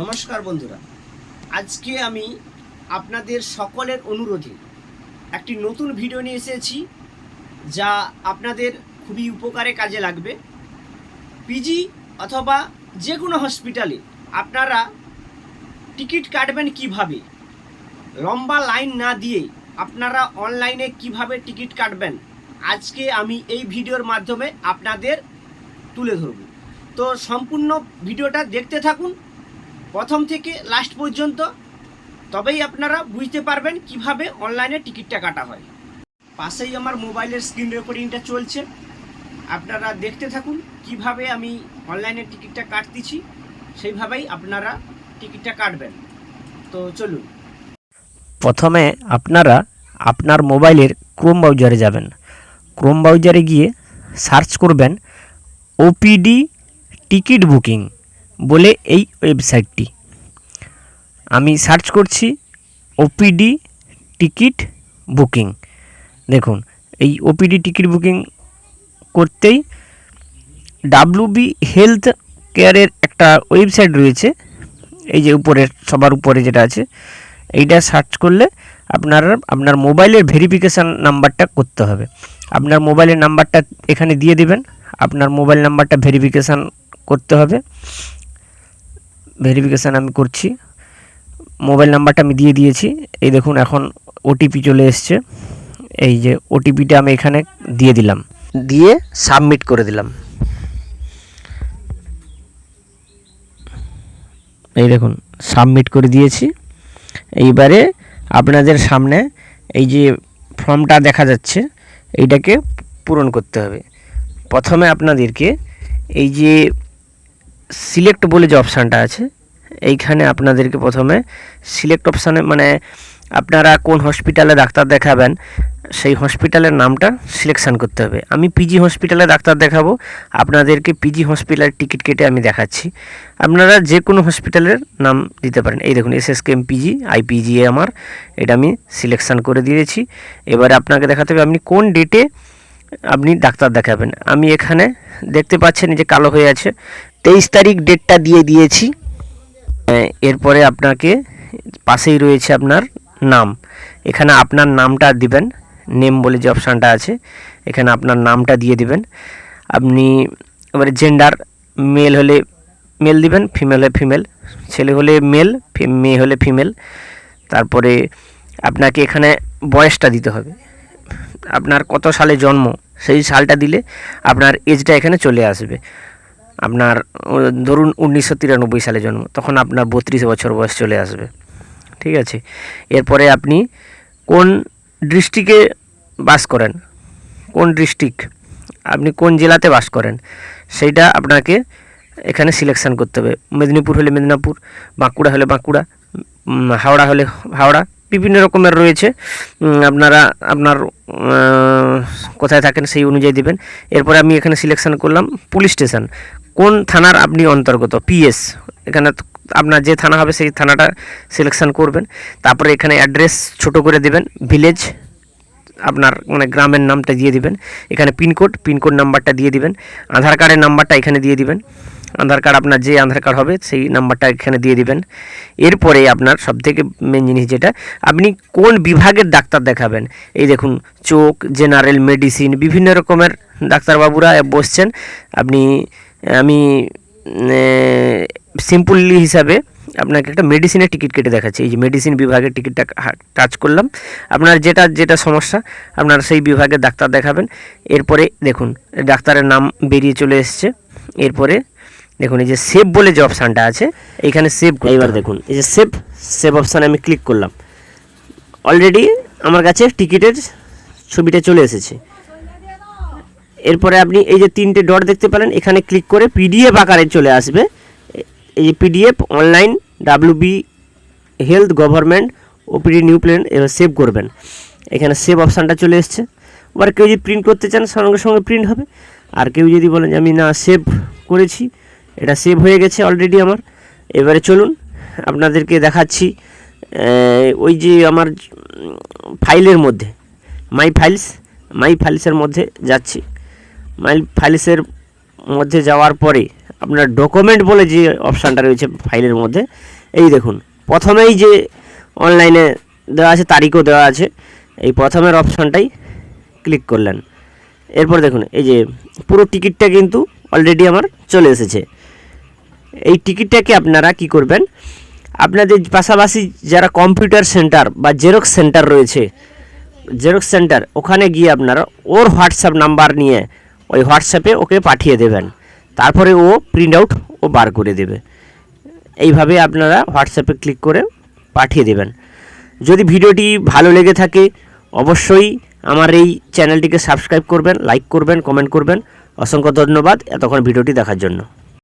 নমস্কার বন্ধুরা। আজকে আমি আপনাদের সকলের অনুরোধে একটি নতুন ভিডিও নিয়ে এসেছি, যা আপনাদের খুবই উপকারে কাজে লাগবে। পিজি অথবা যে কোনো হসপিটালে আপনারা টিকিট কাটবেন কীভাবে? লম্বা লাইন না দিয়ে আপনারা অনলাইনে কীভাবে টিকিট কাটবেন? আজকে আমি এই ভিডিওর মাধ্যমে আপনাদের তুলে ধরব। তো সম্পূর্ণ ভিডিওটা দেখতে থাকুন প্রথম থেকে লাস্ট পর্যন্ত। তবেই আপনারা বুঝতে পারবেন কীভাবে অনলাইনে টিকিটটা কাটা হয়। পাশেই আমার মোবাইলের স্ক্রিন রেকর্ডিংটা চলছে। আপনারা দেখতে থাকুন কীভাবে আমি অনলাইনে টিকিটটা কাটতেছি। সেইভাবেই আপনারা টিকিটটা কাটবেন। তো চলুন। প্রথমে আপনারা আপনার মোবাইলের ক্রোম ব্রাউজারে যাবেন। ক্রোম ব্রাউজারে গিয়ে সার্চ করবেন ওপিডি টিকিট বুকিং বলে এই ওয়েবসাইটটি। আমি সার্চ করছি ওপিডি টিকিট বুকিং। দেখুন, এই ওপিডি টিকিট বুকিং করতেই ডাব্লুবি হেলথ কেয়ারের একটা ওয়েবসাইট রয়েছে। এই যে উপরের সবার উপরে যেটা আছে, এইটা সার্চ করলে আপনার আপনার মোবাইলের ভেরিফিকেশান নাম্বারটা করতে হবে। আপনার মোবাইলের নাম্বারটা এখানে দিয়ে দিবেন, আপনার মোবাইল নাম্বারটা ভেরিফিকেশান করতে হবে। ভেরিফিকেশান আমি করছি। মোবাইল নাম্বারটা আমি দিয়ে দিয়েছি। এই দেখুন, এখন ওটিপি চলে এসছে। এই যে ওটিপিটা আমি এখানে দিয়ে দিলাম। দিয়ে সাবমিট করে দিলাম। এই দেখুন সাবমিট করে দিয়েছি। এইবারে আপনাদের সামনে এই যে ফর্মটা দেখা যাচ্ছে, এইটাকে পূরণ করতে হবে। প্রথমে আপনাদেরকে এই যে সিলেক্ট বলে যে অপশানটা আছে, এইখানে আপনাদেরকে প্রথমে সিলেক্ট অপশানে মানে আপনারা কোন হসপিটালে ডাক্তার দেখাবেন, সেই হসপিটালের নামটা সিলেকশান করতে হবে। আমি পিজি হসপিটালে ডাক্তার দেখাবো, আপনাদেরকে পিজি হসপিটালের টিকিট কেটে আমি দেখাচ্ছি। আপনারা যে কোনো হসপিটালের নাম দিতে পারেন। এই দেখুন S S K M PG IPGA আমার, এটা আমি সিলেকশান করে দিয়েছি। এবারে আপনাকে দেখাতে হবে আপনি কোন ডেটে আপনি ডাক্তার দেখাবেন। আমি এখানে দেখতে পাচ্ছেন যে কালো হয়ে আছে। তেইশ তারিখ ডেটটা দিয়ে দিয়েছি। এরপরে আপনাকে পাশেই রয়েছে আপনার নাম। এখানে আপনার নামটা দিবেন। নেম বলে যে অপশানটা আছে, এখানে আপনার নামটা দিয়ে দিবেন। আপনি এবারে জেন্ডার মেল হলে মেল দিবেন ফিমেল হলে ফিমেল ছেলে হলে মেল মেয়ে হলে ফিমেল তারপরে আপনাকে এখানে বয়সটা দিতে হবে। আপনার কত সালে জন্ম? সেই সালটা দিলে আপনার এজটা এখানে চলে আসবে। আপনার, ধরুন উনিশশো তিরানব্বই সালে জন্ম, তখন আপনার বত্রিশ বছর বয়স চলে আসবে। ঠিক আছে? এরপরে আপনি কোন ডিস্ট্রিক্টে বাস করেন? কোন ডিস্ট্রিক্ট? আপনি কোন জেলাতে বাস করেন? সেইটা আপনাকে এখানে সিলেকশন করতে হবে। মেদিনীপুর হলে মেদিনীপুর, বাঁকুড়া হলে বাঁকুড়া হাওড়া হলে হাওড়া বিভিন্ন রকমের রয়েছে। আপনারা, আপনার কোথায় থাকেন সেই অনুযায়ী দেবেন। এরপরে আমি এখানে সিলেকশন করলাম পুলিশ স্টেশন কোন থানার আপনি অন্তর্গত? পিএস এখানে আপনার যে থানা হবে সেই থানাটা সিলেকশন করবেন। তারপরে এখানে অ্যাড্রেস ছোট করে দেবেন। ভিলেজ আপনার মানে গ্রামের নামটা দিয়ে দিবেন। এখানে পিনকোড পিনকোড নাম্বারটা দিয়ে দিবেন। আধার কার্ডের নাম্বারটা এখানে দিয়ে দিবেন। আধার কার্ড, আপনার যে আধার কার্ড হবে, সেই নাম্বারটা এখানে দিয়ে দিবেন। এরপরে আপনার সবথেকে মেন জিনিস যেটা, আপনি কোন বিভাগের ডাক্তার দেখাবেন? এই দেখুন, চোখ জেনারেল মেডিসিন বিভিন্ন রকমের ডাক্তারবাবুরা বসছেন। আপনি, আমি সিম্পলি হিসাবে আপনাকে একটা মেডিসিনের টিকিট কেটে দেখাচ্ছি। এই যে মেডিসিন বিভাগের টিকিটটা টাচ করলাম। আপনার যেটা যেটা সমস্যা, আপনার সেই বিভাগের ডাক্তার দেখাবেন। এরপরে দেখুন, ডাক্তারের নাম বেরিয়ে চলে এসছে। এরপরে দেখুন এই যে সেভ বলে যে অপশানটা আছে এইখানে সেভ এইবার দেখুন এই যে সেভ সেভ অপশানে আমি ক্লিক করলাম। অলরেডি আমার কাছে টিকিটের ছবিটা চলে এসেছে। এরপরে আপনি এই যে তিনটে ডট দেখতে পেলেন এখানে ক্লিক করে পিডিএফ আকারে চলে আসবে। এই যে PDF online WB health government OPD new plan এবার সেভ করবেন। এখানে সেভ অপশানটা চলে এসছে। এবার কেউ যদি প্রিন্ট করতে চান সঙ্গে সঙ্গে প্রিন্ট হবে। আর কেউ যদি বলেন যে আমি না সেভ করেছি এটা সেভ হয়ে গেছে অলরেডি আমার। এবারে চলুন, আপনাদেরকে দেখাচ্ছি ওই যে আমার ফাইলের মধ্যে। মাই ফাইলস মাই ফাইলসের মধ্যে যাচ্ছি। মাই ফাইলসের মধ্যে যাওয়ার পরে আপনার ডকুমেন্ট বলে যে অপশানটা রয়েছে ফাইলের মধ্যে, এই দেখুন, প্রথমেই যে অনলাইনে দেওয়া আছে, তারিখও দেওয়া আছে, এই প্রথমের অপশানটাই ক্লিক করলেন। এরপর দেখুন, এই যে পুরো টিকিটটা কিন্তু অলরেডি আমার চলে এসেছে। এই টিকিটটাকে আপনারা কি করবেন? আপনাদের পাশাপাশি যারা কম্পিউটার সেন্টার বা জেরক্স সেন্টার রয়েছে জেরক্স সেন্টার ওখানে গিয়ে আপনারা ওর হোয়াটসঅ্যাপ নাম্বার নিয়ে ওই হোয়াটসঅ্যাপে ওকে পাঠিয়ে দেবেন। তারপরে ও প্রিন্ট আউট ও বার করে দেবে। এইভাবে আপনারা হোয়াটসঅ্যাপে ক্লিক করে পাঠিয়ে দেবেন। যদি ভিডিওটি ভালো লেগে থাকে, অবশ্যই আমার এই চ্যানেলটিকে সাবস্ক্রাইব করবেন লাইক করবেন কমেন্ট করবেন। অসংখ্য ধন্যবাদ এতক্ষণ ভিডিওটি দেখার জন্য।